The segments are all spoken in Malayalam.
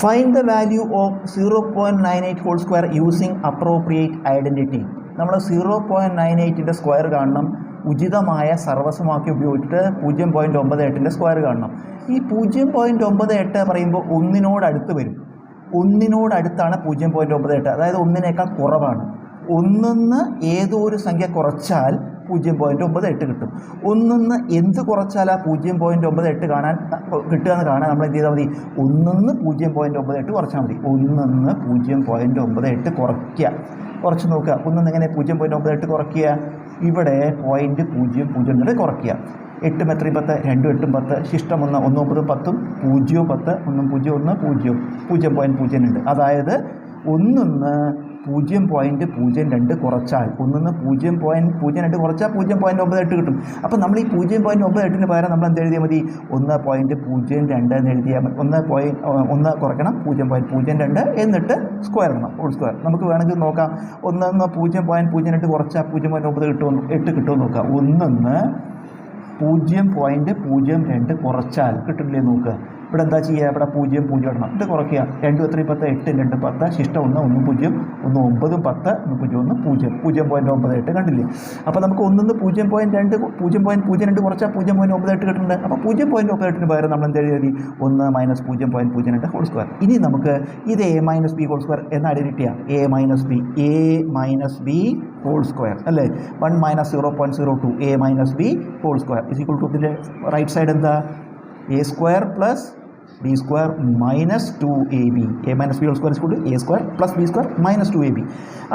Find the value of zero point nine eight whole square using appropriate identity നമ്മൾ സീറോ പോയിന്റ് നയൻ എയ്റ്റിന്റെ സ്ക്വയർ കാണണം. ഉചിതമായ സർവസമാക്കി ഉപയോഗിച്ചിട്ട് പൂജ്യം പോയിന്റ് ഒമ്പത് എട്ടിന്റെ സ്ക്വയർ കാണണം. ഈ പൂജ്യം പോയിന്റ് ഒമ്പത് എട്ട് പറയുമ്പോൾ ഒന്നിനോട് അടുത്ത് വരും. ഒന്നിനോട് അടുത്താണ് പൂജ്യം പോയിന്റ് ഒമ്പത് എട്ട്. അതായത് ഒന്നിനേക്കാൾ കുറവാണ്. ഒന്നിന്ന് ഏതോ ഒരു സംഖ്യ കുറച്ചാൽ പൂജ്യം പോയിന്റ് ഒമ്പത് എട്ട് കിട്ടും. ഒന്നിന്ന് എന്ത് കുറച്ചാൽ ആ പൂജ്യം പോയിന്റ് ഒമ്പത് എട്ട് കാണാൻ കിട്ടുക എന്ന് കാണാൻ നമ്മൾ എന്ത് ചെയ്താൽ മതി? ഒന്നിന്ന് പൂജ്യം പോയിന്റ് ഒമ്പത് എട്ട് കുറച്ചാൽ മതി. ഒന്നിന്ന് പൂജ്യം പോയിന്റ് ഒമ്പത് എട്ട് കുറയ്ക്കുക കുറച്ച് നോക്കുക. ഒന്നിന്ന് എങ്ങനെ പൂജ്യം പോയിന്റ് ഒമ്പത് എട്ട് കുറയ്ക്കുക? ഇവിടെ പോയിന്റ് പൂജ്യം പൂജ്യം എന്നിട്ട് കുറയ്ക്കുക. എട്ടും എത്രയും പത്ത്? രണ്ടും എട്ടും പത്ത്. ശിഷ്ടം ഒന്ന് ഒന്ന് ഒമ്പതും പത്തും. പൂജ്യവും പത്ത്. ഒന്നും പൂജ്യം ഒന്ന് പൂജ്യം. പൂജ്യം പോയിന്റ് പൂജ്യം രണ്ട്. അതായത് ഒന്നിന്ന് പൂജ്യം പോയിന്റ് പൂജ്യം രണ്ട് കുറച്ചാൽ. ഒന്നിന്ന് പൂജ്യം പോയിന്റ് പൂജ്യം രണ്ട് കുറച്ചാൽ പൂജ്യം പോയിന്റ് ഒമ്പത് എട്ട് കിട്ടും. അപ്പോൾ നമ്മൾ ഈ പൂജ്യം പോയിന്റ് ഒമ്പത് എട്ടിന് പകരം നമ്മൾ എന്ത് എഴുതിയാൽ മതി? ഒന്ന് പോയിന്റ് പൂജ്യം രണ്ട് എന്ന് എഴുതിയാൽ മതി. ഒന്ന് പോയിന്റ് ഒന്ന് കുറയ്ക്കണം പൂജ്യം പോയിന്റ് പൂജ്യം രണ്ട് എന്നിട്ട് സ്ക്വയർ ഇടണം ഹോൾ സ്ക്വയർ നമുക്ക് വേണമെങ്കിൽ നോക്കാം. ഒന്നൊന്ന് പൂജ്യം പോയിന്റ് പൂജ്യം രണ്ട് കുറച്ചാൽ പൂജ്യം പോയിന്റ് ഒമ്പത് കിട്ടുമെന്ന് എട്ട് കിട്ടുമെന്ന് നോക്കാം. ഒന്നൊന്ന് പൂജ്യം പോയിന്റ് പൂജ്യം രണ്ട് കുറച്ചാൽ കിട്ടില്ലേ നോക്കുക ഇവിടെ എന്താ ചെയ്യുക? ഇവിടെ പൂജ്യം പൂജ്യം ഇടണം. ഇത് കുറയ്ക്കുക. രണ്ട് എത്രയും പത്ത് എട്ട് രണ്ട് പത്ത് ശിഷ്ടം ഒന്ന് ഒന്ന് പൂജ്യം ഒന്ന് ഒമ്പതും പത്ത് ഒന്ന് പൂജ്യം ഒന്ന് പൂജ്യം. പൂജ്യം പോയിന്റ് ഒമ്പത് എട്ട് കണ്ടില്ലേ? അപ്പോൾ നമുക്ക് ഒന്നിന്ന് പൂജ്യം പോയിന്റ് രണ്ട് പൂജ്യം പോയിന്റ് പൂജ്യം രണ്ട് കുറച്ചാൽ പൂജ്യം പോയിന്റ് ഒമ്പത് എട്ട് കിട്ടുന്നുണ്ട് അപ്പോൾ പൂജ്യം പോയിന്റ് ഒമ്പത് എട്ടിന് പകരം നമ്മൾ എന്ത് എഴുതി ഒന്ന് മൈനസ് പൂജ്യം പോയിന്റ് പൂജ്യം രണ്ട് ഹോൾ സ്ക്വയർ ഇനി നമുക്ക് ഇത് A minus B whole square എന്ന ഐഡന്റിറ്റിയാണ് A minus B A minus B whole square അല്ലേ? One minus zero point zero two A minus B whole square is equal to ഇതിന്റെ റൈറ്റ് സൈഡ് എന്താ? A square plus B square minus two A B A minus B whole square is equal A square plus B square minus two A B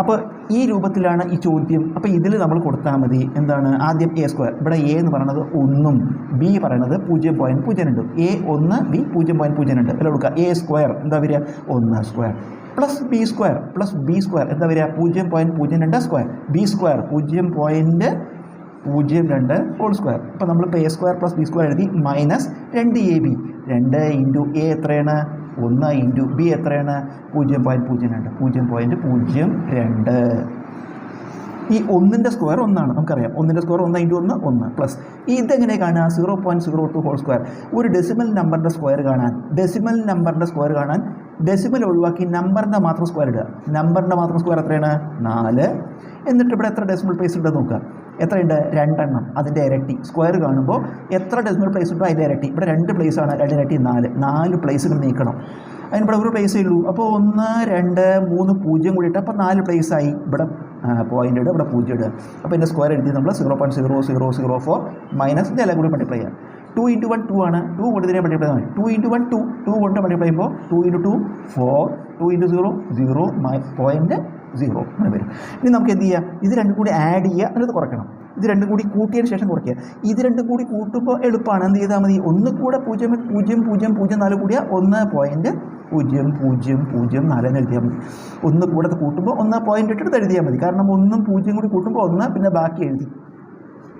അപ്പോൾ ഈ രൂപത്തിലാണ് ഈ ചോദ്യം. അപ്പോൾ ഇതിൽ നമ്മൾ കൊടുത്താൽ മതി. എന്താണ്? ആദ്യം എ സ്ക്വയർ ഇവിടെ എ എന്ന് പറയുന്നത് ഒന്നും. ബി പറയുന്നത് പൂജ്യം പോയിന്റ് പൂജ്യം രണ്ട്. എ ഒന്ന് ബി പൂജ്യം പോയിന്റ് പൂജ്യം രണ്ട്. അല്ല കൊടുക്കുക എ സ്ക്വയർ എന്താ വരിക? ഒന്ന് square plus B square plus B square എന്താ വരിക? പൂജ്യം പോയിന്റ് പൂജ്യം രണ്ട് സ്ക്വയർ ബി സ്ക്വയർ പൂജ്യം പോയിന്റ് പൂജ്യം രണ്ട് ഹോൾ സ്ക്വയർ അപ്പോൾ നമ്മളിപ്പോൾ A square plus B square എഴുതി മൈനസ് രണ്ട് എ ബി രണ്ട് ഇന്റു എ എത്രയാണ്? ഒന്ന് ഇന്റു ബി എത്രയാണ്? പൂജ്യം പോയിന്റ് പൂജ്യം രണ്ട്. പൂജ്യം പോയിന്റ് പൂജ്യം രണ്ട്. ഈ ഒന്നിന്റെ സ്ക്വയർ ഒന്നാണ്. നമുക്കറിയാം. ഒന്നിന്റെ സ്ക്വയർ ഒന്ന് ഇന്റു ഒന്ന് ഒന്ന് പ്ലസ് ഇതെങ്ങനെ കാണുക? Zero point zero two whole square ഒരു ഡെസിമൽ നമ്പറിന്റെ സ്ക്വയർ കാണാൻ ഡെസിമൽ നമ്പറിന്റെ സ്ക്വയർ കാണാൻ ഡെസിമൽ ഒഴിവാക്കി നമ്പറിന്റെ മാത്രം സ്ക്വയർ ഇടുക. നമ്പറിന്റെ മാത്രം സ്ക്വയർ എത്രയാണ്? നാല്. എന്നിട്ട് ഇവിടെ എത്ര ഡെസിമൽ പ്ലേസ് ഉണ്ടെന്ന് നോക്കുക. എത്രയുണ്ട്? രണ്ടെണ്ണം. അതിന്റെ ഇരട്ടി. സ്ക്വയർ കാണുമ്പോൾ എത്ര ഡെസിമൽ പ്ലേസ് ഉണ്ടോ അതിന്റെ ഇരട്ടി. ഇവിടെ രണ്ട് പ്ലേസ് ആണ്. രണ്ട് ഇരട്ടി നാല്. നാല് പ്ലേസുകൾ നീക്കണം. അതിന് ഇവിടെ ഒരു പ്ലേസേ ഉള്ളൂ. അപ്പോൾ ഒന്ന് രണ്ട് മൂന്ന് പൂജ്യം കൂടിയിട്ട് അപ്പോൾ നാല് പ്ലേസ് ആയി. ഇവിടെ പോയിന്റ് ഇടുക ഇവിടെ പൂജ്യം ഇടുക അപ്പോൾ ഇതിന്റെ സ്ക്വയർ എഴുതി നമ്മൾ zero point zero zero zero four minus ഇതെല്ലാം കൂടി മൾട്ടിപ്ലൈ ചെയ്യാം. ടു ഇന്റു വൺ ടു ആണ്. ടു കൊണ്ട് ഇതിനെ മൾട്ടിപ്ലൈ ചെയ്താൽ two into one two two കൊണ്ട് മൾട്ടിപ്ലൈ ചെയ്യുമ്പോൾ two into two four two into zero zero point zero അങ്ങനെ വരും. ഇനി നമുക്ക് എന്ത് ചെയ്യാം? ഇത് രണ്ടും കൂടി ആഡ് ചെയ്യുക എന്നിട്ട് കുറയ്ക്കണം. ഇത് രണ്ടും കൂടി കൂട്ടിയതിന് ശേഷം കുറയ്ക്കുക. ഇത് രണ്ടും കൂടി കൂട്ടുമ്പോൾ എളുപ്പമാണ്. എന്ത് ചെയ്താൽ മതി? ഒന്ന് കൂടെ പൂജ്യം പൂജ്യം പൂജ്യം പൂജ്യം നാല് കൂടിയ ഒന്ന് പോയിന്റ് പൂജ്യം പൂജ്യം പൂജ്യം നാല് എന്ന് എഴുതിയാൽ മതി. ഒന്ന് കൂടെ കൂട്ടുമ്പോൾ ഒന്ന് പോയിന്റ് ഇട്ടിട്ട് എഴുതിയാൽ മതി. കാരണം ഒന്നും പൂജ്യം കൂടി കൂട്ടുമ്പോൾ ഒന്ന് പിന്നെ ബാക്കി എഴുതി.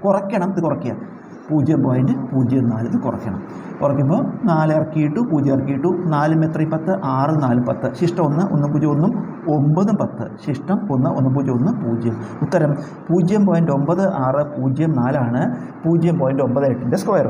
കുറയ്ക്കണം ഇത് കുറയ്ക്കുക. പൂജ്യം പോയിന്റ് പൂജ്യം നാല് ഇത് കുറയ്ക്കണം. കുറയ്ക്കുമ്പോൾ നാല് ഇറക്കിയിട്ടു പൂജ്യം ഇറക്കിയിട്ടു നാലും എത്രയും പത്ത് ആറ് നാല് പത്ത്. ശിഷ്ടം ഒന്ന് ഒന്ന് പൂജ്യം ഒന്നും ഒമ്പതും പത്ത്. ശിഷ്ടം ഒന്ന് ഒന്ന് പൂജ്യം ഒന്ന് പൂജ്യം. ഉത്തരം പൂജ്യം പോയിന്റ് ഒമ്പത് ആറ് പൂജ്യം നാലാണ് പൂജ്യം പോയിന്റ് ഒമ്പത് എട്ടിന്റെ സ്ക്വയർ